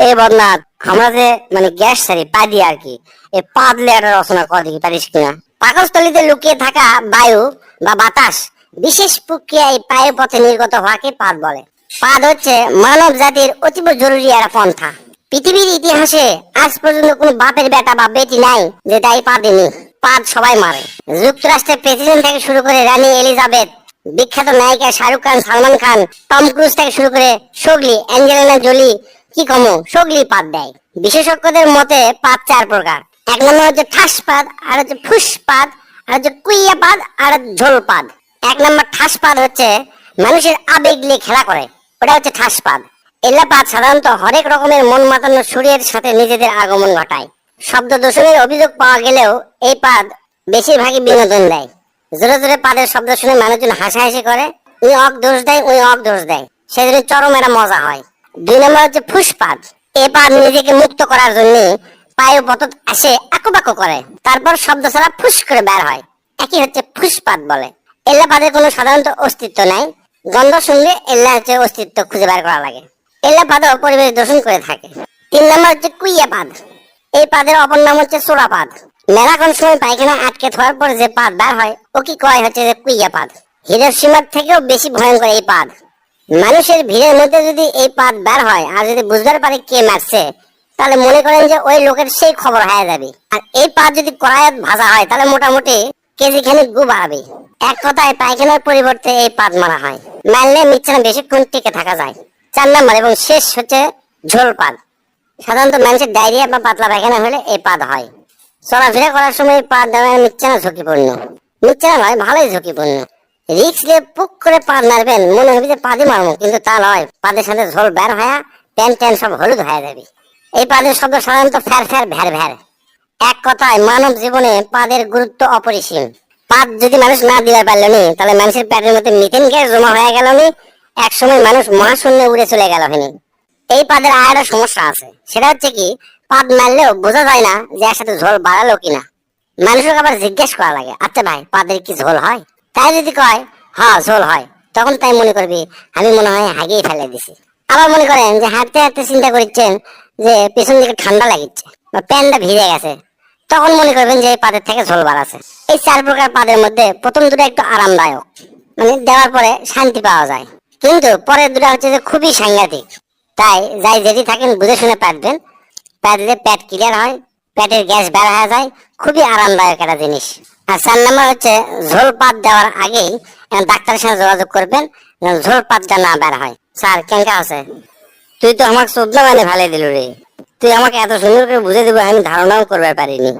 এই বদনাথ আমরা যে মানে গ্যাস সারি পা দিয়ে আর কি এই পা দিলে একটা রচনা কর দেখি, পারিস কিনা? পাকস্থলিতে লুকিয়ে থাকা বায়ু বা বাতাস বিশেষ প্রক্রিয়ায় পায়ের পথে নির্গত হওয়াকে পাদ বলে। পাদ হচ্ছে মানব জাতির অতীব জরুরি একটা পন্থা। পৃথিবীর ইতিহাসে আজ পর্যন্ত কোন বাপের বেটা বা বেটি নাই যে তাই পা দেনি পাদ সবাই মারে। যুক্তরাষ্ট্রের প্রেসিডেন্ট থেকে শুরু করে রানী এলিজাবেথ বিখ্যাত নায়িকা শাহরুখ খান, সালমান খান, টম ক্রুজ থেকে শুরু করে সোগলি অ্যাঞ্জেলিনা জোলি, কি কমো সোগলি পাত দেয়। বিশেষজ্ঞদের মতে পাত চার প্রকার। এক নম্বর হচ্ছে ঠাস পাত আর হচ্ছে ফুস পাত আর হচ্ছে কুইয়া পাত আর ঝোল পাত এক নম্বর ঠাস পাত হচ্ছে মানুষের আবেগ নিয়ে খেলা করে, ওটা হচ্ছে ঠাস পাত এল্লাপাত সাধারণত হরেক রকমের মন মাতানো শরীরের সাথে নিজেদের আগমন ঘটায়। শব্দ দূষণের অভিযোগ পাওয়া গেলেও এই পাদ বেশিরভাগই বিনোদন দেয়। জোরে জোরে পাদের শব্দ শুনে মানুষজন হাসাহাসি করে উনি অক দোষ দেয় উনি অক দোষ দেয়। সেদিন চরম একটা মজা হয়। দুই নম্বর হচ্ছে ফুসপাত এ পাদ নিজেকে মুক্ত করার জন্য পায়ে পতত আসে আঁকুবাকু করে। তারপর শব্দ ছাড়া ফুস করে বের হয়। একই হচ্ছে ফুসপাত বলে। এল্লা পাদের কোনো সাধারণত অস্তিত্ব নাই। গন্ধ শুনলে এল্লা হচ্ছে অস্তিত্ব খুঁজে বের করা লাগে। এল্লা পাদও পরিবেশ দূষণ করে থাকে। তিন নম্বর হচ্ছে কুইয়া পাদ। এই পাদের অপর নাম হচ্ছে সোরা পাদ। মেলাক্ষণ সময় পায়খানা আটকে থাকার পর যে পাদ বার হয়, ও কি কয় হচ্ছে যে কুইয়া পাদ? হিরোসীমার থেকেও বেশি ভয়ঙ্কর এই পাদ। মানুষের ভিড়ের মধ্যে যদি এই পাদ বার হয়, আর যদি বুঝতে পারে কে মারছে, তাহলে মনে করেন যে ওই লোকের সেই খবর হয়ে যাবে। আর এই পাদ যদি কড়াইয়াত ভাজা হয়, তাহলে মোটামুটি কেজি খানিক গু বাড়াবে। এক কথায়, পায়খানার পরিবর্তে এই পাদ মারা হয়। মারলে মিচ্ছানা বেশিক্ষণ টিকে থাকা যায়। চার নম্বর এবং শেষ হচ্ছে ঝোল পাদ। সাধারণত মানুষের ডায়রিয়া বা পাতলা পায়খানা হলে এই পাদ হয়। চলাফেরা করার সময় পাদ দেওয়া মিচ্ছানা ঝুঁকিপূর্ণ। মিচ্ছানা নয় ভালোই ঝুঁকিপূর্ণ। রিক্স নিয়ে পুক করে পাদ মারবেন, মনে হবে যে পাদে মারবো, কিন্তু তা নয়। পাদের সাথে ঝোল বের হয়ে প্যান ট্যান সব হলুদ হয়ে যাবে। এই পাদের শব্দ সাধারণত ফ্যার ফ্যার, ভ্যার ভ্যার। এক কথায় মানব জীবনে পাদের গুরুত্ব অপরিসীম। পাদ যদি মানুষ না দিতে পারল নি, তাহলে মানুষের পেটের মধ্যে মিথেন গ্যাস জমা হয়ে গেল নি এক সময় মানুষ মহাশূন্যে উড়ে চলে গেল হনি এই পাদের আর সমস্যা আছে, সেটা হচ্ছে কি পাদ মারলেও বোঝা যায় না যে একসাথে ঝোল বাড়ালো কিনা। মানুষকে আবার জিজ্ঞেস করা লাগে আচ্ছা ভাই পাদের কি ঝোল হয়? তাই যদি কয় হ্যাঁ ঝোল হয়। তখন তাই মনে করবি, আমি মনে হয় হাগিয়ে ফেলে দিছি। আবার মনে করেন যে হাঁটতে হাঁটতে চিন্তা করছেন যে পেছন দিকে ঠান্ডা লাগিচ্ছে বা প্যানটা ভিজে গেছে। তখন মনে করবেন যে এই পাদের থেকে ঝোল বাড়াছে। এই চার প্রকার পাদের মধ্যে প্রথম দুটো একটু আরামদায়ক মানে দেওয়ার পরে শান্তি পাওয়া যায়। কিন্তু পরের দুটো হচ্ছে যে খুবই সাংঘাতিক। তাই যাই যেটি থাকেন বুঝে শুনে পারবেন। দিলে প্যাট ক্লিয়ার হয় প্যাটের গ্যাস বের হয়ে যায়, খুবই আরামদায়ক একটা জিনিস। আর চার নম্বর হচ্ছে ঝোল পাত দেওয়ার আগেই ডাক্তারের সাথে যোগাযোগ করবেন ঝোল পাতটা না বের হয়। স্যার, কেঙ্কা আছে? তুই তো আমাকে চোদ্দ মানে ভালো দিল রে। তুই আমাকে এত সুন্দর করে বুঝে দিব, আমি ধারণাও করবে পারিনি।